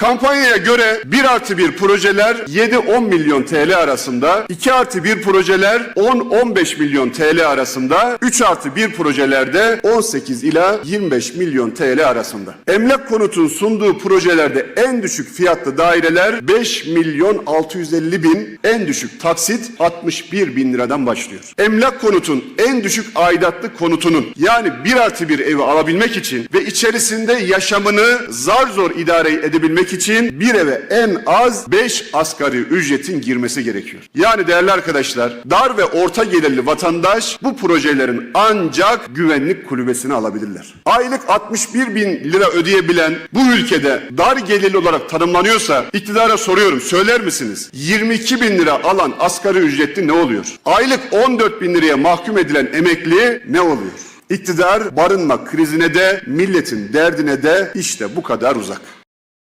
Kampanyaya göre 1 artı 1 projeler 7-10 milyon TL arasında, 2 artı 1 projeler 10-15 milyon TL arasında, 3 artı 1 projelerde 18 ila 25 milyon TL arasında. Emlak konutun sunduğu projelerde en düşük fiyatlı daireler 5 milyon 650 bin, en düşük taksit 61 bin liradan başlıyor. Emlak konutun en düşük aidatlı konutunun yani 1 artı 1 evi alabilmek için ve içerisinde yaşamını zar zor idare edebilmek için bir eve en az 5 asgari ücretin girmesi gerekiyor. Yani değerli arkadaşlar dar ve orta gelirli vatandaş bu projelerin ancak güvenlik kulübesini alabilirler. Aylık 61 bin lira ödeyebilen bu ülkede dar gelirli olarak tanımlanıyorsa iktidara soruyorum söyler misiniz? 22 bin lira alan asgari ücretli ne oluyor? Aylık 14 bin liraya mahkum edilen emekli ne oluyor? İktidar barınma krizine de milletin derdine de işte bu kadar uzak.